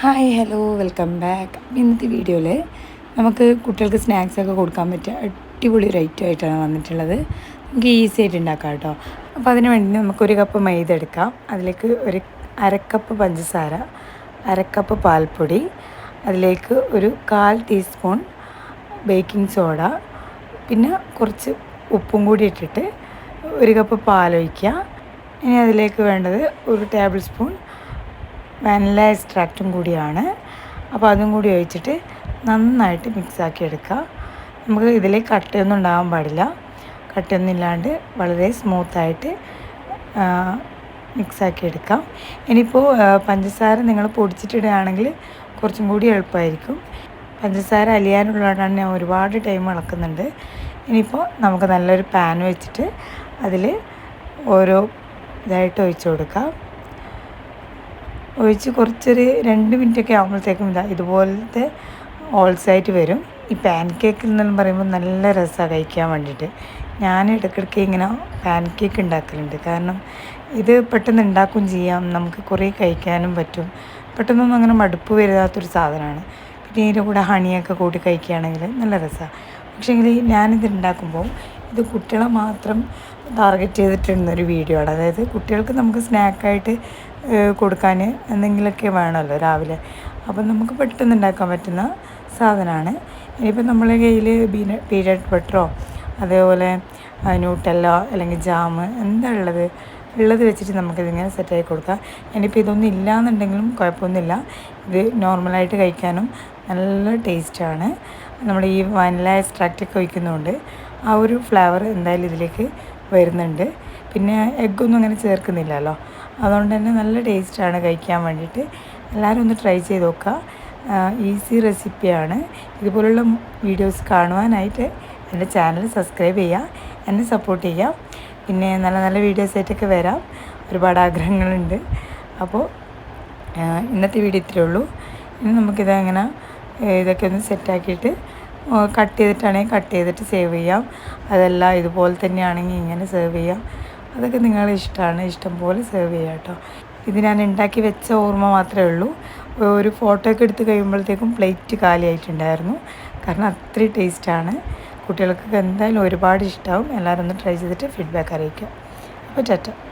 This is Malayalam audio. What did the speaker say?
ഹായ് ഹലോ വെൽക്കം ബാക്ക് ഇന്നത്തെ വീഡിയോയിൽ നമുക്ക് കുട്ടികൾക്ക് സ്നാക്സ് ഒക്കെ കൊടുക്കാൻ പറ്റിയ അടിപൊളി ഒരു ഐറ്റം ആയിട്ടാണ് വന്നിട്ടുള്ളത്. നമുക്ക് ഈസി ആയിട്ട് ഉണ്ടാക്കാം കേട്ടോ. അപ്പോൾ അതിന് വേണ്ടി നമുക്കൊരു കപ്പ് മൈദ എടുക്കാം. അതിലേക്ക് ഒരു അരക്കപ്പ് പഞ്ചസാര അരക്കപ്പ് പാൽപ്പൊടി അതിലേക്ക് ഒരു കാൽ ടീസ്പൂൺ ബേക്കിംഗ് സോഡ പിന്നെ കുറച്ച് ഉപ്പും കൂടി ഇട്ടിട്ട് ഒരു കപ്പ് പാലൊഴിക്കുക ഇനി അതിലേക്ക് വേണ്ടത് ഒരു ടേബിൾ സ്പൂൺ വാനില എക്സ്ട്രാക്റ്റും കൂടിയാണ്. അപ്പോൾ അതും കൂടി ഒഴിച്ചിട്ട് നന്നായിട്ട് മിക്സാക്കി എടുക്കുക. നമുക്ക് ഇതിൽ കട്ടയൊന്നും ഉണ്ടാകാൻ പാടില്ല. കട്ടയൊന്നും ഇല്ലാണ്ട് വളരെ സ്മൂത്തായിട്ട് മിക്സാക്കി എടുക്കാം. ഇനിയിപ്പോൾ പഞ്ചസാര നിങ്ങൾ പൊടിച്ചിട്ടിടുകയാണെങ്കിൽ കുറച്ചും കൂടി എളുപ്പമായിരിക്കും. പഞ്ചസാര അലിയാനുള്ളതാണ് ഞാൻ ഒരുപാട് ടൈം ഇളക്കുന്നുണ്ട് ഇനിയിപ്പോൾ നമുക്ക് നല്ലൊരു പാൻ വെച്ചിട്ട് അതിൽ ഓരോ ഇതായിട്ട് ഒഴിച്ചു കൊടുക്കാം. ഒഴിച്ച് കുറച്ചൊരു രണ്ട് മിനിറ്റൊക്കെ ആകുമ്പോഴത്തേക്കും ഇതാ ഇതുപോലത്തെ ഓൾസായിട്ട് വരും. ഈ പാൻ കേക്ക് എന്നെല്ലാം പറയുമ്പോൾ നല്ല രസമാണ് കഴിക്കാൻ വേണ്ടിയിട്ട്. ഞാൻ ഇടയ്ക്കിടയ്ക്ക് ഇങ്ങനെ പാൻ കേക്ക് ഉണ്ടാക്കലുണ്ട്. കാരണം ഇത് പെട്ടെന്ന് ഉണ്ടാക്കുകയും ചെയ്യാം. നമുക്ക് കുറേ കഴിക്കാനും പറ്റും. പെട്ടെന്നൊന്നും അങ്ങനെ മടുപ്പ് വരാത്തൊരു സാധനമാണ്. പിന്നെ ഇതിന്റെ കൂടെ ഹണിയൊക്കെ കൂട്ടി കഴിക്കുകയാണെങ്കിൽ നല്ല രസമാണ് പക്ഷേങ്കിൽ ഞാനിത് ഉണ്ടാക്കുമ്പോൾ ഇത് കുട്ടികളെ മാത്രം ടാർഗറ്റ് ചെയ്തിട്ടിരുന്നൊരു വീഡിയോ ആണ്. അതായത് കുട്ടികൾക്ക് നമുക്ക് സ്നാക്കായിട്ട് കൊടുക്കാൻ എന്തെങ്കിലുമൊക്കെ വേണമല്ലോ രാവിലെ. അപ്പം നമുക്ക് പെട്ടെന്ന് ഉണ്ടാക്കാൻ പറ്റുന്ന സാധനമാണ്. ഇനിയിപ്പോൾ നമ്മളെ കയ്യിൽ ബീന പീനട്ട് ബട്ടറോ അതേപോലെ ന്യൂട്ടല്ലോ അല്ലെങ്കിൽ ജാമ് എന്താ ഉള്ളത്? ഉള്ളത് വെച്ചിട്ട് നമുക്കിതിങ്ങനെ സെറ്റാക്കി കൊടുക്കാം. ഇനിയിപ്പോൾ ഇതൊന്നും ഇല്ലയെന്നുണ്ടെങ്കിലും കുഴപ്പമൊന്നുമില്ല. ഇത് നോർമലായിട്ട് കഴിക്കാനും നല്ല ടേസ്റ്റാണ് നമ്മൾ ഈ വനില എക്സ്ട്രാക്റ്റൊക്കെ ഒഴിക്കുന്നതുകൊണ്ട് ആ ഒരു ഫ്ലേവർ എന്തായാലും ഇതിലേക്ക് വരുന്നുണ്ട്. പിന്നെ എഗ്ഗൊന്നും അങ്ങനെ ചേർക്കുന്നില്ലല്ലോ. അതുകൊണ്ട് തന്നെ നല്ല ടേസ്റ്റാണ് കഴിക്കാൻ വേണ്ടിയിട്ട്. എല്ലാവരും ഒന്ന് ട്രൈ ചെയ്ത് നോക്കുക. ഈസി റെസിപ്പിയാണ് ഇതുപോലുള്ള വീഡിയോസ് കാണുവാനായിട്ട് എന്റെ ചാനൽ സബ്സ്ക്രൈബ് ചെയ്യുക. എന്നെ സപ്പോർട്ട് ചെയ്യുക. പിന്നെ നല്ല നല്ല വീഡിയോസ് ആയിട്ടൊക്കെ വരാം. ഒരുപാട് ആഗ്രഹങ്ങളുണ്ട്. അപ്പോൾ ഇന്നത്തെ വീഡിയോ ഇത്രയേ ഉള്ളൂ. ഇനി നമുക്കിത് അങ്ങനെ ഇതൊക്കെ ഒന്ന് സെറ്റാക്കിയിട്ട് കട്ട് ചെയ്തിട്ടാണെങ്കിൽ കട്ട് ചെയ്തിട്ട് സേവ് ചെയ്യാം. അതല്ല ഇതുപോലെ തന്നെയാണെങ്കിൽ ഇങ്ങനെ സേവ് ചെയ്യാം. അതൊക്കെ നിങ്ങളെ ഇഷ്ടമാണ്. ഇഷ്ടം പോലെ സേവ് ചെയ്യാം കേട്ടോ. ഇത് ഞാൻ ഉണ്ടാക്കി വെച്ച ഓർമ്മ മാത്രമേ ഉള്ളൂ. ഒരു ഫോട്ടോ ഒക്കെ എടുത്ത് കഴിയുമ്പോഴത്തേക്കും പ്ലേറ്റ് കാലിയായിട്ടുണ്ടായിരുന്നു കാരണം അത്രയും ടേസ്റ്റാണ് കുട്ടികൾക്കൊക്കെ എന്തായാലും ഒരുപാട് ഇഷ്ടമാവും എല്ലാവരും ഒന്ന് ട്രൈ ചെയ്തിട്ട് ഫീഡ്ബാക്ക് അറിയിക്കാം അപ്പോൾ ടാറ്റ.